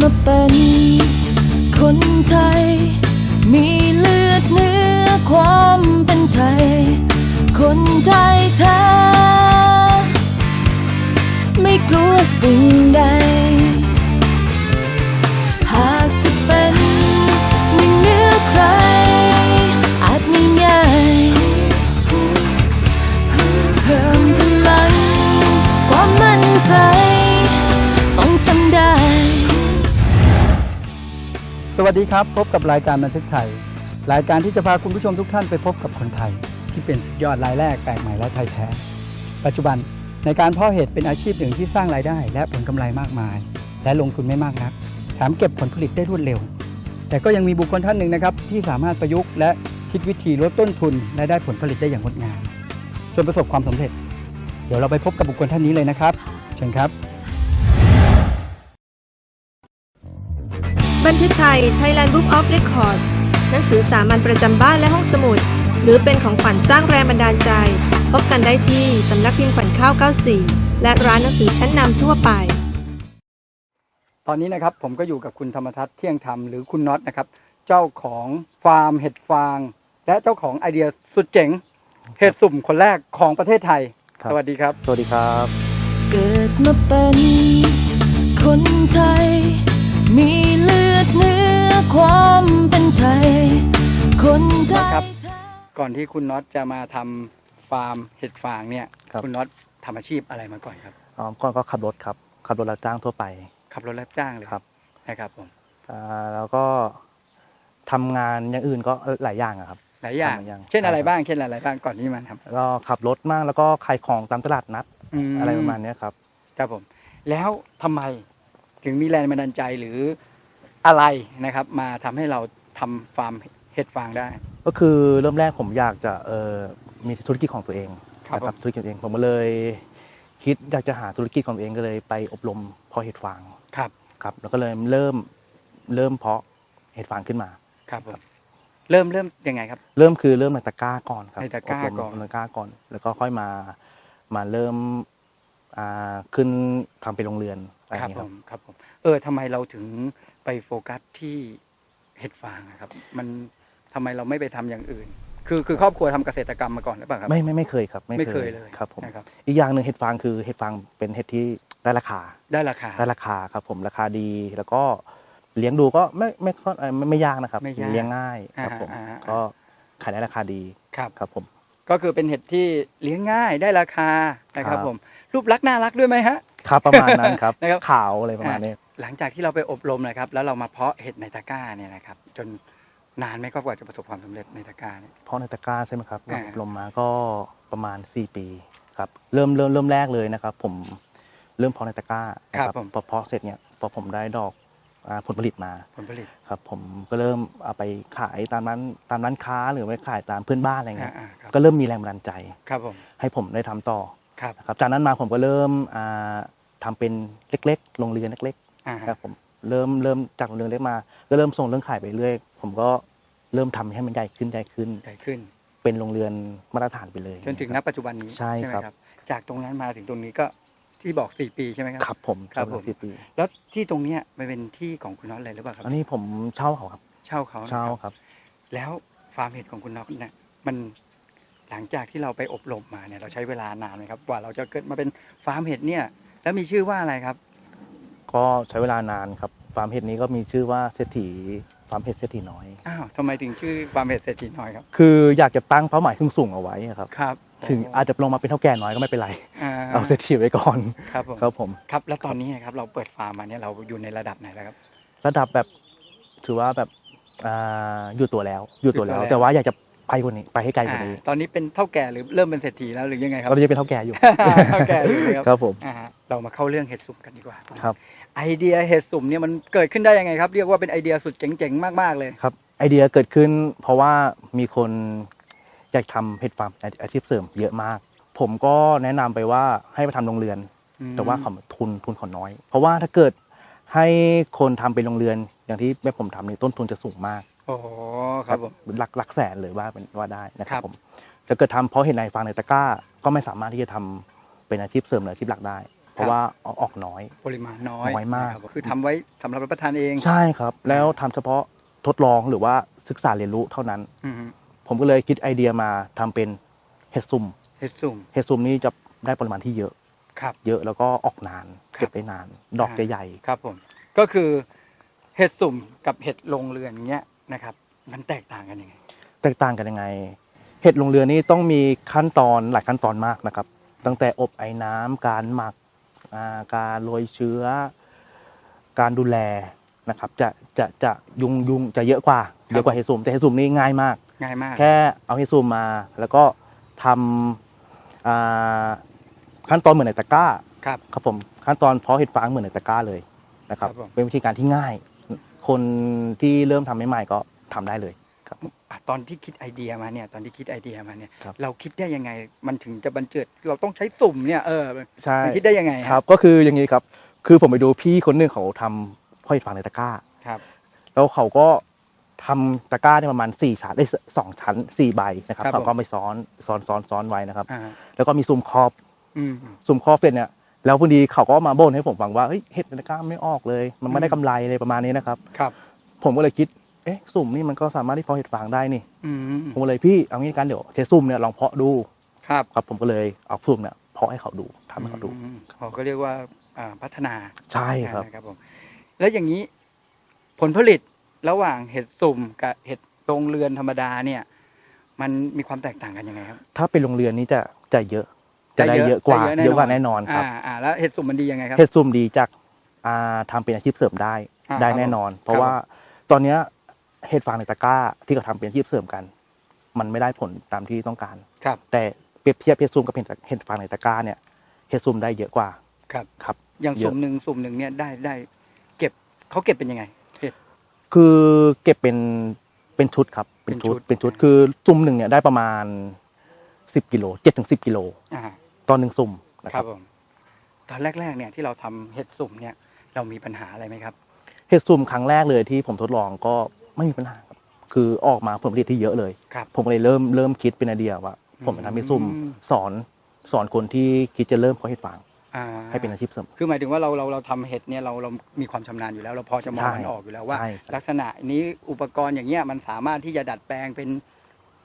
มาเป็นคนไทย มีเลือดเนื้อความเป็นไทย คนไทยแท้ไม่กลัวสิ่งใด หากจะเป็นไม่งเหนือใคร อาจไม่ง่ายเพิ่มพลังความมั่นใจ สวัสดีครับ พบกับรายการบันทึกไทย รายการที่จะพาคุณผู้ชมทุกท่านไปพบกับคนไทย ที่เป็นสุดยอดรายแรกแปลกใหม่และไทยแท้ ปัจจุบันในการเพาะเห็ดเป็นอาชีพหนึ่งที่สร้างรายได้ และผลกำไรมากมาย และลงทุนไม่มากนักแถมเก็บผลผลิตได้รวดเร็ว แต่ก็ยังมีบุคคลท่านหนึ่งนะครับที่สามารถประยุกต์และคิดวิธีลดต้นทุนและได้ผลผลิตได้อย่างงดงามจนประสบความสำเร็จ เดี๋ยวเราไปพบกับบุคคลท่านนี้เลยนะครับเชิญครับ บันทึกไทย Thailand Book of Records หนังสือสามัญประจำบ้านและห้องสมุด หรือเป็นของขวัญสร้างแรงบันดาลใจ พบกันได้ที่สำนักพิมพ์ขวัญข้าว 94 และร้านหนังสือชั้นนำทั่วไป ตอนนี้นะครับผมก็อยู่กับคุณธรรมทัศน์เที่ยงธรรมหรือคุณน็อตนะครับ เจ้าของฟาร์มเห็ดฟาง และเจ้าของไอเดียสุดเจ๋งเห็ดสุ่มคนแรกของประเทศไทย ครับ สวัสดีครับ สวัสดีครับ เกิดมาเป็นคนไทย มีเลื อดเนื้อความเป็นไทย คนไทยครับ ก่อนที่คุณน็อตจะมาทำฟาร์มเห็ดฟางเนี่ยครับ ณน็อตทำอาชีพอะไรมาก่อนครับ อ๋อก่อนก็ขับรถครับ ขับรถรับจ้างทั่วไป ขับรถรับจ้างเลยครับ นะครับผมอ่าแล้วก็ทำงานอย่างอื่นก็หลายอย่างอะครับ หลายอย่างหลายอย่างเช่นอะไรใช่ครับ บ้าง เช่นอะไรบ้างก่อนที่มาทแล้วก็ขับรถมากแล้วก็ขายของตามตลาดนัดำมอะไรประมาณเนี้ยครับ ครับผม แล้วทำไมถึงมีแรงบันดาลใจหรือ อะไรนะครับ มาทำให้เราทำฟาร์มเห็ดฟางได้ ก็คือเริ่มแรกผมอยากจะเออมีธุรกิจของตัวเองครับนะผมธุรกิจของตัวเองผมก็เลยคิดอยากจะหาธุรกิจของตัวเองก็เลยไปอบรมเพาะเห็ดฟางครับครับ แล้วก็เลยเริ่มเริ่มเพาะเห็ดฟางขึ้นมาครับผมเริ่มเริ่มยังไงครับ เริ่มคือเริ่มในตะกร้าก่อนครับในตะกร้าบรมก่อนในตะกร้าก่อน แล้วก็ค่อยมามาเริ่มอ่าขึ้นทำเป็นโรงเรือนอะไรอครัย่างบเงี้ยผครับมครับผมเออทำไมเราถึง ไปโฟกัสที่เห็ดฟางอะครับ มันทำไมเราไม่ไปทำอย่างอื่น คือคือครอบครัวทำเกษตรกรรมมาก่อนหรือเปล่าครับ ไม่ไม่ไม่เคยครับไม่เคยเลยครับผมนะครับ อีกอย่างหนึ่งเห็ดฟางคือเห็ดฟางเป็นเห็ดที่ได้ราคาได้ราคา ได้ราคาครับผมราคาดีแล้วก็เลี้ยงดูก็ไม่ไม่ค่อยเอ่อไม่ไม่ยากนะครับ ไม่ยากเลี้ยงง่ายครับผมอ่าอ่าอ่าก็ขายได้ราคาดีครับ ครับผม ก็คือเป็นเห็ดที่เลี้ยงง่ายได้ราคานะครับครับ ผมรูปลักษณ์น่ารักด้วยไหมฮะ ครับประมาณนั้นครับ นะครับขาวอะไรประมาณนี้ หลังจากที่เราไปอบรมนะครับ แล้วเรามาเพาะเห็ดในตะกร้าเนี่ยนะครับ จนนานไหมก็กว่าจะประสบความสำเร็จในตะกร้าเนี่ย เพราะในตะกร้าใช่ไหมครับอ่า อบรมมาก็ประมาณ 4 ปีครับเริ่มเริ่มเริ่มแรกเลยนะครับ ผมเริ่มเพาะในตะกร้านะครับผม พอเพาะเสร็จเนี่ยพอผมได้ดอกอาผลผลิตมาผลผลิตครับ ผมก็เริ่มเอาไปขายตามร้านตามร้านค้าหรือไปขายตามเพื่อนบ้านอะไรเงี้ยอ่าๆครับก็เริ่มมีแรงบันดาลใจ ครับผมให้ผมได้ทำต่อครับ นะครับจากนั้นมาผมก็เริ่มอ่าทำเป็นเล็ก ๆ โรงเรือนเล็ก อ่าๆครับผมเริ่มเริ่มจากโรงเรือนเล็กมา ก็เริ่มส่งเรื่องขายไปเรื่อยผมก็เริ่มทำให้มันใหญ่ขึ้นใหญ่ขึ้น ใหญ่ขึ้น เป็นโรงเรือนมาตรฐานไปเลย จนถึงณปัจจุบันนี้ใช่ไหมครับ ครับ จากตรงนั้นมาถึงตรงนี้ก็ที่บอก 4 ปีใช่ไหมครับ ครับผมครับผม สิบปีแล้วที่ตรงเนี้ยมันเป็นที่ของคุณน็อตเลยหรือเปล่าครับอันนี้ผมเช่าเขาครับเช่าเขานะเช่าครับครับแล้วฟาร์มเห็ดของคุณน็อตเนี่ยมันหลังจากที่เราไปอบรมมาเนี่ยเราใช้เวลานานไหมครับกว่าเราจะเกิดมาเป็นฟาร์มเห็ดเนี่ย แล้วมีชื่อว่าอะไรครับ ก็ใช้เวลานานครับฟาร์มเห็ดนี้ก็มีชื่อว่าเศรษฐีฟาร์มเห็ดเศรษฐีน้อย อ้าวทำไมถึงชื่อฟาร์มเห็ดเศรษฐีน้อยครับ คืออยากจะตั้งเป้าหมายสูงๆเอาไว้ครับ ครับ ถึงอาจจะลงมาเป็นเท่าแก่น้อยก็ไม่เป็นไรอ่าเอาเศรษฐีไว้ก่อน ครับผม ครับผม ครับ แล้วตอนนี้นะครับเราเปิดฟาร์มมาเนี่ยเราอยู่ในระดับไหนแล้วครับ ระดับแบบถือว่าแบบอ่าอยู่ตัวแล้ว อยู่ตัวแล้อยู่ตัวแล้ววแต่ว่าอยากจะ ไปกว่านี้ไปให้ไกลกว่านี้อ่าตอนนี้เป็นเท่าแก่หรือเริ่มเป็นเศรษฐีแล้วหรือยังไงครับเราจะเป็นเท่าแก่อยู่เท่าแก่อยู่เลยครับครับผมอ่าฮะเรามาเข้าเรื่องเห็ดสุ่มกันดีกว่าครับ ไอเดียเห็ดสุ่มเนี่ยมันเกิดขึ้นได้ยังไงครับ เรียกว่าเป็นไอเดียสุดเจ๋งๆมากๆเลยครับ ไอเดียเกิดขึ้น เพราะว่ามีคนอยากทำเห็ดฟาร์มอาชีพเสริมเยอะมาก ผมก็แนะนำไปว่าให้ไปทำโรงเรือนอืมแต่ว่าเขาทุนทุนเขาน้อย เพราะว่าถ้าเกิดให้คนทำเป็นโรงเรือนอย่างที่แม่ผมทำนี่ต้นทุนจะสูงมาก โอ้โหครับผมหลักหลักแสนเลยว่าเป็นว่าได้นะครัครับบผมถ้าเกิดทำเพราะเห็ดในฟางในตะกร้า ก็ไม่สามารถที่จะทำเป็นอาชีพเสริมหรืออาชีพหลักได้ เพราะว่าเอาออกน้อย ปริมาณน้อยน้อยมากนะครับคือทำไว้สำหรับรับประทานเอง ใช่ครับ แล้วทำเฉพาะทดลองหรือว่าศึกษาเรียนรู้เท่านั้นอือฮึผมก็เลยคิดไอเดียมาทำเป็นเห็ดซุ่มเห็ดสุ่มเห็ดซุ่มนี่จะได้ปริมาณที่เยอะครับเยอะแล้วก็ออกนานครับเก็บได้นาน ดอกจะใหญ่ครับผมก็คือเห็ดสุ่มกับเห็ดลงเรือนอย่างเงี้ย นะครับ มันแตกต่างกันยังไง แตกต่างกันยังไง เห็ดลงเรือนี่ต้องมีขั้นตอนหลายขั้นตอนมากนะครับ ตั้งแต่อบไอ้น้ำการหมักอ่าการโรยเชื้อ การดูแลนะครับ จะจะจะยุงยุงจะเยอะกว่าครับเยอะกว่าเห็ดสุ่มแต่เห็ดสุ่มนี่ง่ายมาก ง่ายมาก แค่เอาเห็ดสุ่มมา แล้วก็ทำอ่าขั้นตอนเหมือนในตะกร้าครับครับผมขั้นตอนเพาะเห็ดฟางเหมือนในตะกร้าเลยนะครับครับผมเป็นวิธีการที่ง่าย คนที่เริ่มทำใหม่ๆก็ทำได้เลยครับ อะตอนที่คิดไอเดียมาเนี่ยตอนที่คิดไอเดียมาเนี่ยครับ เราคิดได้ยังไงมันถึงจะบันเจิดเราต้องใช้สุ่มเนี่ยเออใช่ มันคิดได้ยังไงฮะครับก็คืออย่างนี้ครับ คือผมไปดูพี่คนหนึ่งเขาทำพ่อเห็ดฟางในตะกร้า ครับ แล้วเขาก็ทำตะกร้าเนี่ยประมาณสี่ชั้นได้สองชั้นสี่ใบนะครับครับเขาก็ไปซ้อนซ้อนซ้อนซ้อนไว้นะครับ อ่าแล้วก็มีซุ้มครอบอืม ซุ้มครอบเสร็จเนี่ย แล้วพอดีเขาก็มาบ่นให้ผมฟังว่าเฮ้ยเห็ดในตะกร้าไม่ออกเลย มันไม่ได้กำไรเลยประมาณนี้นะครับ ครับ ผมก็เลยคิดเอ๊ะสุ่มนี่มันก็สามารถที่เพาะเห็ดฟางได้นี่อืมผมก็เลยพี่เอางี้กันเดี๋ยวเทสุ่มเนี่ยลองเพาะดูครับครับผมก็เลยเอาสุ่มเนี่ยเพาะให้เขาดูทำให้เขาดูอืมเขาก็เรียกว่าอ่าพัฒนาใช่ครับนะครับผมแล้วอย่างนี้ผลผลิตระหว่างเห็ดสุ่มกับเห็ดโรงเรือนธรรมดาเนี่ย มันมีความแตกต่างกันยังไงครับ ถ้าเป็นโรงเรียนนี้จะจะเยอะ จะได้เยอะกว่าจะเยอะกว่าแน่นอนครับอ่าอ่าแล้วเห็ดสุ่มมันดียังไงครับเฮ็ดซุ่มดีจากอ่าทำเป็นอาชีพเสริมได้อ่าได้ครับแน่นอนผมเพราะว่าตอนเนี้ยเห็ดฟางในตะกร้าที่เขาทำเป็นอาชีพเสริมกัน มันไม่ได้ผลตามที่ต้องการครับ แต่เปรียบเทียบเห็ดซุ่มกับเห็ดเห็ดฟางในตะกร้าเนี่ยเห็ดซุ่มได้เยอะกว่าครับครับอย่างเยอะสุ่มหนึ่งสุ่มหนึ่งเนี่ยได้ได้ เก็บเขาเก็บเป็นยังไงเห็ดคือเก็บเป็นเป็นชุดครับเป็นชุดเป็นชุดเป็นชุดคือซุ่มหนึ่งเนี่ยได้ประมาณสิบกิโลเจ็ดถึงสิบกิโลอ่า ตอนหนึ่งซุ่มนะคครัรับบผมตอนแรกๆเนี่ยที่เราทำเห็ดสุ่มเนี่ยเรามีปัญหาอะไรไหมครับ เห็ดซุ่มครั้งแรกเลยที่ผมทดลองก็ไม่มีปัญหาครับคือออกมาผลผลิตที่เยอะเลย ครับผมก็เลยเริ่มเริ่มคิดเป็นไอเดียว่า ผมจะทำให้ซุ่มอืม สอนสอนคนที่คิดจะเริ่มเพาะเห็ดฟางอ่าให้เป็นอาชีพเสริม คือหมายถึงว่าเราเราเราทำเห็ดเนี่ยเราเรามีความชำนาญอยู่แล้ว เราพอจะมองใช่มันออกอยู่แล้วว่า ใช่ลักษณะนี้อุปกรณ์อย่างเงี้ยมันสามารถที่จะดัดแปลงเป็น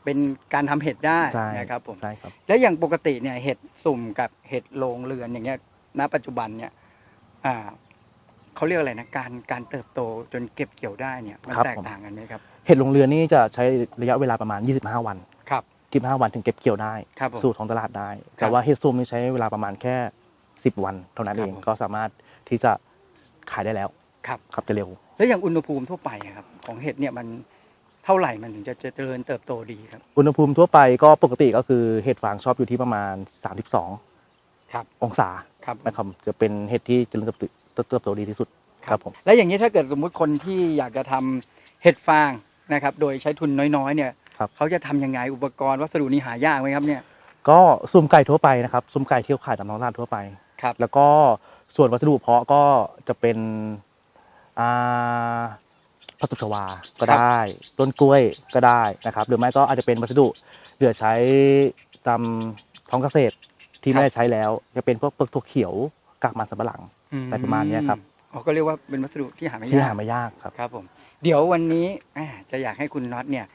เป็นการทำเห็ดได้ใช่นะครับผมใช่ครับแล้วอย่างปกติเนี่ยเห็ดสุ่มกับเห็ดโรงเรือนอย่างเงี้ยณปัจจุบันเนี่ยอ่าเขาเรียกอะไรนะการการเติบโตจนเก็บเกี่ยวได้เนี่ยมันแตกต่างกันไหมครับเห็ดลงเรือนนี่จะใช้ระยะเวลาประมาณ 25 วันครับ25วันถึงเก็บเกี่ยวได้ครับผมสู่ท้องตลาดได้ครัแต่บว่าเห็ดซุ่มนี่ใช้เวลาประมาณแค่ 10 วันเท่านั้นครัเอบงผมก็สามารถที่จะขายได้แล้วครับครับจะเร็ว แล้วอย่างอุณหภูมิทั่วไปอะครับของเห็ดเนี่ยมัน เท่าไหร่มันถึงจะเจริญเติบโตดีครับอุณหภูมิทั่วไปก็ปกติก็คือเห็ดฟางชอบอยู่ที่ประมาณ 32 ครับ องศาครับ นะครับจะเป็นเห็ดที่เจริญเติบโตเติบโตดีที่สุดครับผม แล้วอย่างนี้ถ้าเกิดสมมุติคนที่อยากจะทำเห็ดฟางนะครับโดยใช้ทุนน้อยๆเนี่ยครับ เขาจะทำยังไงอุปกรณ์วัสดุนี้หายากไหมครับเนี่ยก็ซุ้มไก่ทั่วไปนะครับซุ้มไก่ที่เขาขายตามท้องตลาดทั่วไป ครับแล้วก็ส่วนวัสดุเพาะก็จะเป็นอ่า พลาสติกชวาก็ได้ต้นกล้วยก็ได้นะครับ หรือไม่ก็อาจจะเป็นวัสดุเหลือใช้ตามท้องเกษตรที่ไม่ได้ใช้แล้ว จะเป็นพวกเปลือกถั่วเขียวกากมันสำปะหลังอะไรประมาณเนี้ยครับอ๋อก็เรียกว่าเป็นวัสดุที่หาไม่ที่ยากหาไม่ยากครับครับผมเดี๋ยววันนี้อ่าจะอยากให้คุณน็อตเนี่ย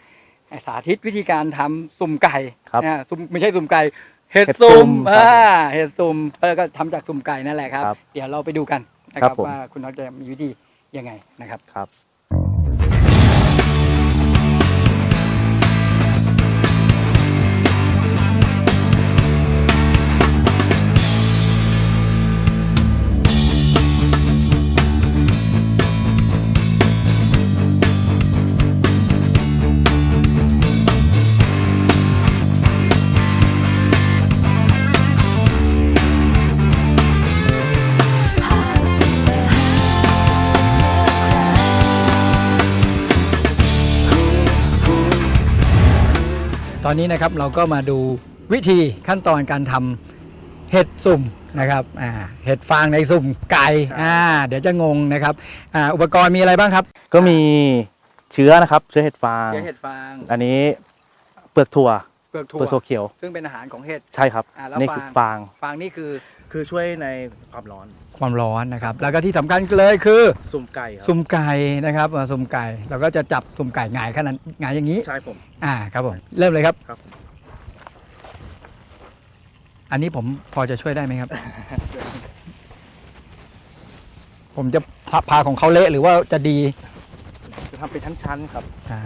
สาธิตวิธีการทำสุ่มไก่ครับอ่าสุ่มไม่ใช่สุ่มไก่เห็ดเห็ดสุ่มสุ่มครับอ่าเห็ดสุ่มแล้วก็ทำจากสุ่มไก่นั่นแหละครับครับ เดี๋ยวเราไปดูกันนะคครัรับบผมว่าคุณน็อตจะมีวิธียังไงนะครับครับ ตอนนี้นะครับเราก็มาดูวิธีขั้นตอนการทำเห็ดสุ่มนะครับอ่าเห็ดฟางในสุ่มไก่อ่าเดี๋ยวจะงงนะครับอ่าอุปกรณ์มีอะไรบ้างครับก็มีเชื้อนะครับ เชื้อเห็ดฟาง เชื้อเห็ดฟางอันนี้เปลือกถั่วเปลือกถั่เปลือกถั่ววเขียวซึ่งเป็นอาหารของเห็ด ใช่ครับอ่าแล้วนี่คือฟาฟางงฟางนี่คือ คือช่วยในความร้อน ความร้อนนะครับ แล้วก็ที่สำคัญเลยคือซุ่มไก่ครับสุ่มไก่นะครับอ่าสุ่มไก่เราก็จะจับสุ่มไก่หงายขนาดหงายอย่างนี้ ใช่ผม อ่าครับผมเริ่มเลยครับ ครับ อันนี้ผมพอจะช่วยได้ไหมครับ ผมจะพาพาของเขาเละหรือว่าจะดี จะทำเป็นชั้นๆครับ อ่า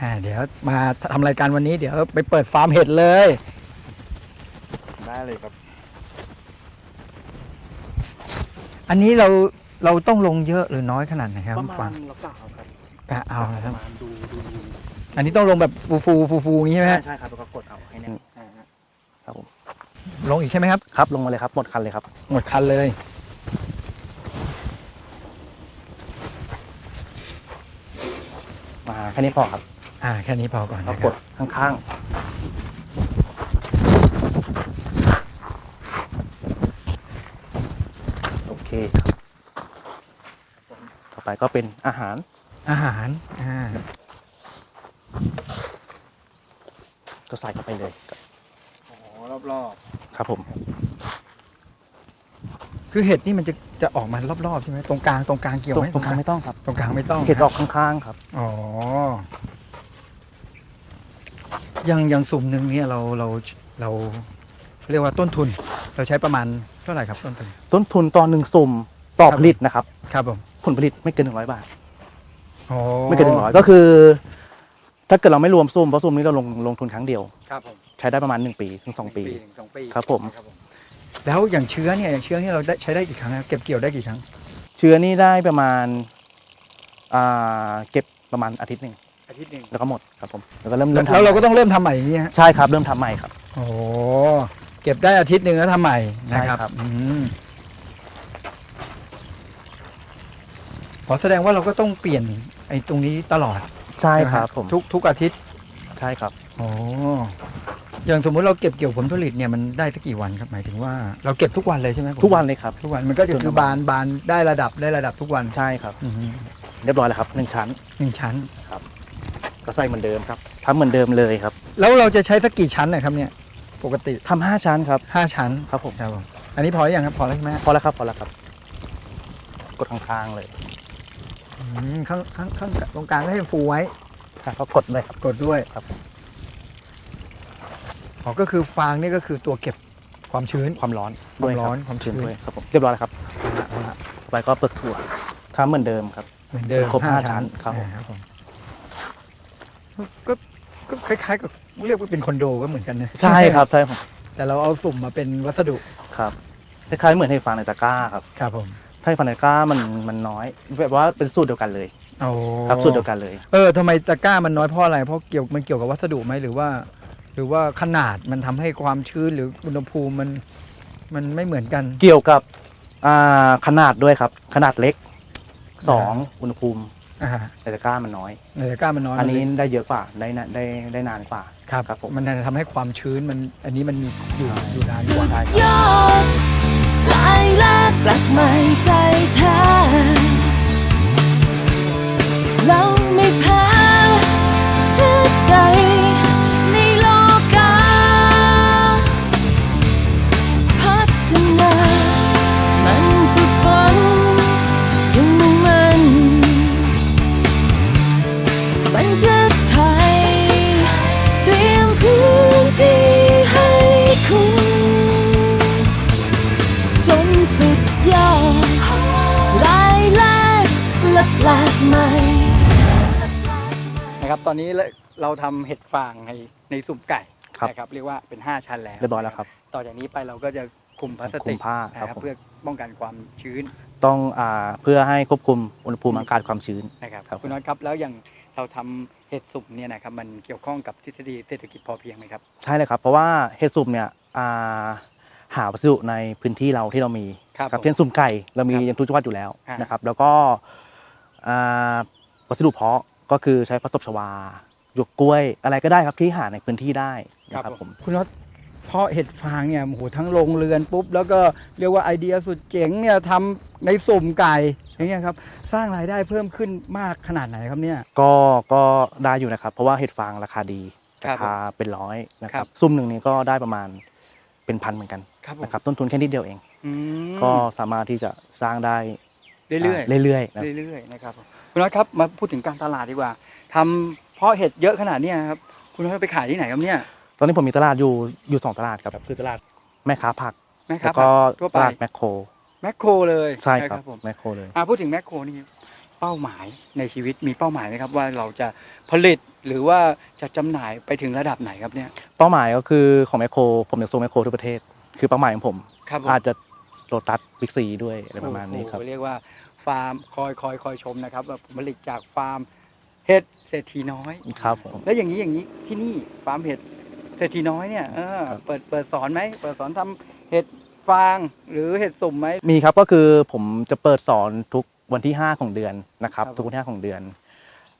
อ่าเดี๋ยวมาทำรายการวันนี้เดี๋ยวไปเปิดฟาร์มเห็ดเลย ได้เลยครับ อันนี้เราเราต้องลงเยอะหรือน้อยขนาดไหนครับประคุณมาฟัณงเรากะเอาครับกะเอานะปครับ ระมาณดูดูดูอันนี้ต้องลงแบบฟูฟูฟูฟูๆอย่างนี้ใช่ไหมใช่ฮะใช่ครับแล้วก็กดเอาให้แน่นอ่าฮะครับผมลงอีกใช่ไหมครับ ครับลงมาเลยครับหมดคันเลยครับ หมดคันเลย มาแค่นี้พอครับ อ่าแค่นี้พอก่อนแล้วนะคกรับดข้างๆ โอเคครับต่อไปก็เป็นอาหาร อาหารอ่าก็ใส่เข้าไปเลยอ๋อรอบรอบครับผมๆคือเห็ดนี่มันจะจะออกมารอบๆใช่ไหมตรงกลางตรงกลางเกี่ยวตรงไหมตรงกลางไม่ต้องครับ ตรงกลางไม่ต้องเห็ดออกข้างๆครับ อ๋อ อย่างอย่างสุ่มหนึ่งเนี่ยเราเราเราเรียกว่าต้นทุน เราใช้ประมาณเท่าไหร่ครับต้นทุน ต้นทุนต่อหนึ่งสุ่มต่อครับผลิตนะครับ ครับผมผลผลิตไม่เกินหนึ่งร้อยบาทโอ้ไม่เกินหนึ่งร้อยก็คือ ถ้าเกิดเราไม่รวมซุ่มเพราะซุ่มนี้เราลงลงทุนครั้งเดียวครับผมใช้ได้ประมาณหนึ่งปีถึงสองปีหนึ่งสองปีครับผมแล้วอย่างเชื้อเนี่ยอย่างเชื้อเนี่ยเราได้ใช้ได้กี่ครั้งครับเก็บเกี่ยวได้กี่ครั้ง เชื้อนี่ได้ประมาณอ่าเก็บประมาณอาทิตย์หนึ่ง อาทิตย์หนึ่งแล้วก็หมดครับผมแล้วก็เริ่มเริ่มทำแล้วเราก็ต้องเริ่มทำใหม่อย่างนี้ฮะใช่ครับเริ่มทำใหม่ครับ โอ้เก็บได้อาทิตย์หนึ่งแล้วทำใหม่นะครับใช่ครับ อืมขอแสดงว่าเราก็ต้องเปลี่ยนไอ้ตรงนี้ตลอดใช่ครับนะฮะผมทุกทุกอาทิตย์ใช่ครับ โอ้อย่างสมมุติเราเก็บเกี่ยวผลผลิตเนี่ยมันได้สักกี่วันครับหมายถึงว่าเราเก็บทุกวันเลยใช่ไหมผมทุกวันเลยครับ ทุกวันมันก็จะจนคือบานบานได้ระดับได้ระดับทุกวันใช่ครับ อือฮึเรียบร้อยแล้วครับหนึ่งชั้น หนึ่งชั้น ก็ใส่เหมือนเดิมครับทำเหมือนเดิมเลยครับแล้วเราจะใช้สักกี่ชั้นนะครับเนี่ย ปกติทำห้าชั้นครับห้าชั้นครับผมครับผมอันนี้พอหรือยังครับพอแล้วใช่ไหมพอแล้วครับพอแล้วครับ กดข้างๆเลยอืมข้างข้างข้างตรงกลางก็ให้ฟูไว้ ครับก็กดเลยครับ กดด้วยครับ อ๋อก็คือฟางนี่ก็คือตัวเก็บความชื้น ความร้อนความร้อนความชื้น ด้วยครับผมเรียบร้อยแล้วครับเอาละต่อไปก็เปิดถั่วทำเหมือนเดิมครับ เหมือนเดิมครบห้าชั้นครับผม อ่าครับผม ก็ก็คล้ายๆกับเรียกว่าเป็นคอนโดก็เหมือนกันนะใช่ครับใช่ผมแต่เราเอาสุ่มมาเป็นวัสดุครับคล้ายๆเหมือนให้ฟางในตะกร้าครับครับผมถ้าให้ฟางในตะกร้ามันมันน้อยแบบว่าเป็นสูตรเดียวกันเลยโอ้ครับสูตรเดียวกันเลย เออทำไมตะกร้ามันน้อยเพราะอะไรเพราะเกี่ยวมันเกี่ยวกับวัสดุไหมหรือว่า หรือว่าขนาดมันทำให้ความชื้นหรืออุณหภูมิมันมันไม่เหมือนกัน เกี่ยวกับอ่าขนาดด้วยครับ ขนาดเล็กสองอุณหภูมิ อ่าในตะกร้ามันน้อยในตะกร้ามันน้อยอันนี้มัเลยได้เยอะกว่าได้นะได้ได้นานกว่าครับครับผมมันจะทำให้ความชื้นมันอันนี้มันมีอยู่อยู่นานสุกว่าดยอดลายแลกแปลกใหม่ใจแท้เรา นะครับตอนนี้เราทำเห็ดฟางในในสุ่มไก่ครับนะครับเรียกว่าเป็น 5 ชั้นแล้วเรียบร้อยแล้วครับ ต่อจากนี้ไปเราก็จะคลุมพลาสคลุติมกผ้านะครับผมเพื่อป้องกันความชื้น ต้องอ่าเพื่อให้ควบคุมอุณหภูมิอากาศความชื้นนะครับครับคุณน็อตครับแล้วอย่างเราทำเห็ดสุ่มเนี่ยนะครับมันเกี่ยวข้องกับทฤษฎีเศรษฐกิจพอเพียงไหมครับใช่เลยครับเพราะว่าเห็ดสุ่มเนี่ยอ่าหาวัสดุในพื้นที่เราที่เรามีครับครับผมเช่นสุ่มไก่เรามีครับอย่างทุกจังหวัดอยู่แล้วอ่านนะครับ แล้วก็อ่าวัสดุเพาะ ก็คือใช้ผักตบชวาหยวกกล้วยอะไรก็ได้ครับที่หาในพื้นที่ได้นะครับผม คุณน็อตเพาะเห็ดฟางเนี่ยโอ้โหทั้งโรงเรือนปุ๊บ แล้วก็เรียกว่าไอเดียสุดเจ๋งเนี่ยทำในสุ่มไก่อย่างเงี้ยครับสร้างรายได้เพิ่มขึ้นมากขนาดไหนครับเนี่ย ก็ก็ได้อยู่นะครับ เพราะว่าเห็ดฟางราคาดีครัราบคาเป็นร้อยนะคครัรับ บซุ่มหนึ่งนี้ก็ได้ประมาณเป็นพันเหมือนกันครับผมนะครับต้นทุนแค่นิดเดียวเอง อืมก็สามารถที่จะสร้างได้เรื่อยาเรื่อยๆนะๆเรื่อยๆนะครับผม คุณน้อยครับมาพูดถึงการตลาดดีกว่าทำเพาะเห็ดเยอะขนาดเนี้ยครับคุณน้อยไปขายที่ไหนครับเนี่ย ตอนนี้ผมมีตลาดอยู่อยู่สองตลาดครับคือตลาดแม่ค้าผักแม่ค้าแล้วก็ทั่วตไปลาดแมคโครแมคโครเลยใช่ครับผมแมคโครเลยอ่าพูดถึงแมคโครนี่เป้าหมายในชีวิตมีเป้าหมายไหมครับว่าเราจะผลิตหรือว่าจะจำหน่ายไปถึงระดับไหนครับเนี่ยเป้าหมายก็คือของแมคโครผมอยากส่งแมคโครทุกประเทศ คือเป้าหมายของผมครับผมอาจจะโลตัสบิ๊กซีด้วยอะไรประมาณนี้ครับโอ้โหเรียกว่า ฟาร์มคอยคอยคอยชมนะครับว่าผลผลิตจากฟาร์มเห็ดเศรษฐีน้อย ครับผม แล้วอย่างนี้อย่างนี้ที่นี่ฟาร์มเห็ดเศรษฐีน้อยเนี่ยเออครับเปิดเปิดสอนไหมเปิดสอนทำเห็ดฟางหรือเห็ดสุ่มไหม มีครับก็คือผมจะเปิดสอนทุกวันที่ 5 ของเดือนนะครับ ครับทุกวันที่ 5 ของเดือน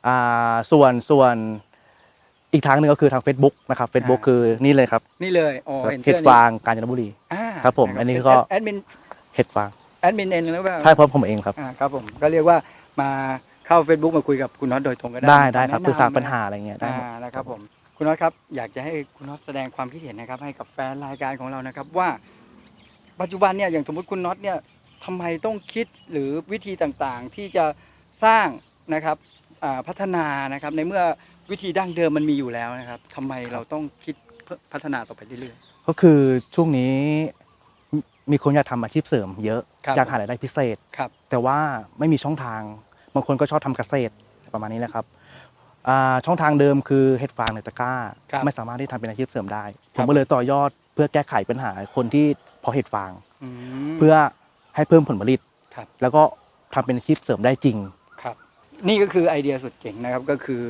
อ่าส่วนส่วนอีกทางหนึ่งก็คือทาง Facebook นะครับ Facebook คือนี่เลยครับนี่เลยอ๋อเห็นเห็สื้ดอนี้ฟางกาญจนบุรี อ่าครับผมะอันนี้เป็ก็แอดมินเห็ดฟาง แอดมินเองหรือเปล่าใช่เพราะผมเองครับ อ่าครับผมก็เรียกว่ามาเข้า Facebook มาคุยกับคุณน็อตโดยตรงก็ได้ได้ได้ครับแนะนำปรึกษาปัญหาอะไรเงี้ยได้อ่าหมดนะครับผมคุณน็อตครับอยากจะให้คุณน็อตแสดงความคิดเห็นนะครับ ให้กับแฟนรายการของเรานะครับว่า ปัจจุบันเนี่ยอย่างสมมติคุณน็อตเนี่ยทำไมต้องคิดหรือวิธีต่างๆ ที่จะสร้างนะครับอ่าพัฒนานะครับในเมื่อวิธีดั้งเดิมมันมีอยู่แล้วนะครับทำไมเราต้องคิดเพื่อพัฒนาต่อไปเรื่อยก็คือช่วงนี้ มมีคนอยากทำอาชีพเสริมเยอะครับอยากหารายได้พิเศษๆครับ แต่ว่าไม่มีช่องทาง บางคนก็ชอบทำเกษตรประมาณนี้แหละครับอ่าช่องทางเดิมคือเห็ดฟางในตะกร้า ครับ ไม่สามารถที่ทำเป็นอาชีพเสริมได้คผรับมก็เลยต่อยอดเพื่อแก้ไขปัญหาคนที่เพาะเห็ดฟาง อืม เพื่อให้เพิ่มผลผลิต ครับ แล้วก็ทำเป็นอาชีพเสริมได้จริง ครับ นี่ก็คือไอเดียสุดเจ๋งนะครับก็คือ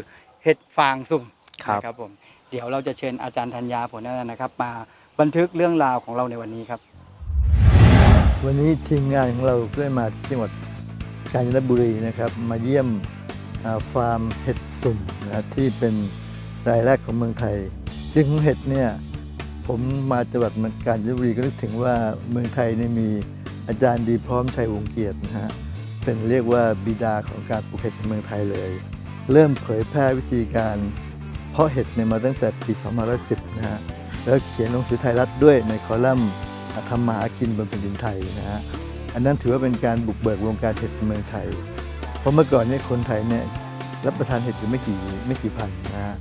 เห็ดฟางสุ่มครับ นะครับผมเดี๋ยวเราจะเชิญอาจารย์ธัญญาผลนันนะครับ มาบันทึกเรื่องราวของเราในวันนี้ครับ วันนี้ทีมงานของเราก็ได้มาที่จังหวัดกาญจนบุรีนะครับ มาเยี่ยมฟาร์มเห็ดสุ่มนะที่เป็นรายแรกของเมืองไทยเรื่องของเห็ดเนี่ยผมมาจังหวัดกาญจนบุรีก็นึกถึงว่าเมืองไทยเนี่ยมีอาจารย์ดีพร้อมชัยวงเกียรตินะฮะเป็นเรียกว่าบิดาของการปลูกเห็ดในเมืองไทยเลย เริ่มเผยแพร่วิธีการ เพาะเห็ดเนี่ยมาตั้งแต่ปี2510 นะฮะแล้วเขียนหนังสือไทยรัฐด้วยในคอลัมน์ ทำมาหากินบนแผ่นดินไทยนะฮะอันนั้นถือว่าเป็นการบุกเบิกวงการเห็ดเมืองไทย เพราะเมื่อก่อนเนี่ยคนไทยเนี่ยรับประทานเห็ดอยู่ไม่กี่ไม่กี่พันนะฮะ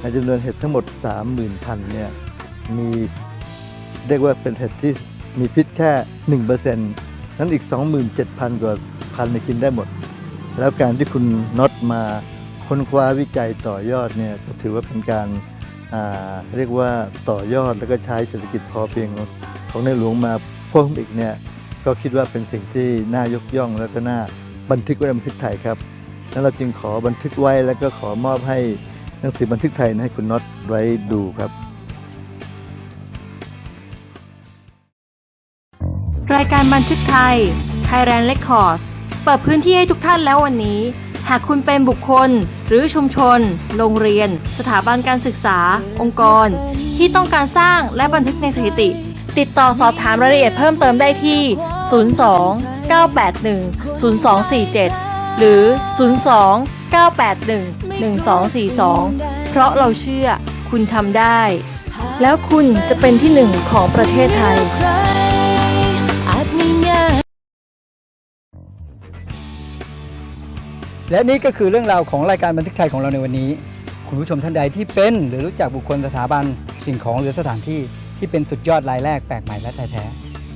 ในจำนวนเห็ดทั้งหมด 30,000พันเนี่ยมีเรียกว่าเป็นเห็ดที่มีพิษแค่ 1%นั้นอีก 27,000 กว่าพันเนี่ยกินได้หมด แล้วการที่คุณน็อตมาค้นคว้าวิจัยต่อยอดเนี่ยก็ถือว่าเป็นการเรียกว่าต่อยอดแล้วก็ใช้เศรษฐกิจพอเพียง ของในหลวงมาเพิ่มอีกเนี่ยก็คิดว่าเป็นสิ่งที่น่ายกย่องแล้วก็น่าบันทึกไว้ในบันทึกไทยครับนั้นเราจึงขอบันทึกไว้แล้วก็ขอมอบให้หนังสือบันทึกไทยให้คุณน็อตไว้ดูครับ รายการบันทึกไทย Thailand Records เปิดพื้นที่ให้ทุกท่านแล้ววันนี้ หากคุณเป็นบุคคล หรือชุมชน โรงเรียน สถาบันการศึกษา องค์กร ที่ต้องการสร้างและบันทึกในสถิติ ติดต่อสอบถามรายละเอียดเพิ่มเติมได้ที่ 02 981 0247 หรือ 02 981 1242 เพราะเราเชื่อคุณทำได้ แล้วคุณจะเป็นที่หนึ่งของประเทศไทย และนี่ก็คือเรื่องราวของรายการบันทึกไทยของเราในวันนี้ คุณผู้ชมท่านใดที่เป็น หรือรู้จักบุคคลสถาบันสิ่งของหรือสถานที่ ที่เป็นสุดยอดรายแรกแปลกใหม่และไทยแท้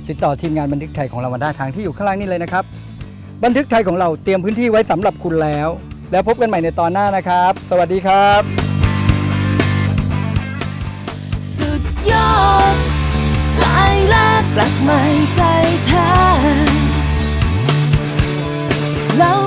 ติดต่อทีมงานบันทึกไทยของเรามาได้ทางที่อยู่ข้างล่างนี้เลยนะครับ บันทึกไทยของเราเตรียมพื้นที่ไว้สำหรับคุณแล้ว แล้วพบกันใหม่ในตอนหน้านะครับ สวัสดีครับ สุดยอดลายแรกแปลกใหม่ใจแท้แล้ว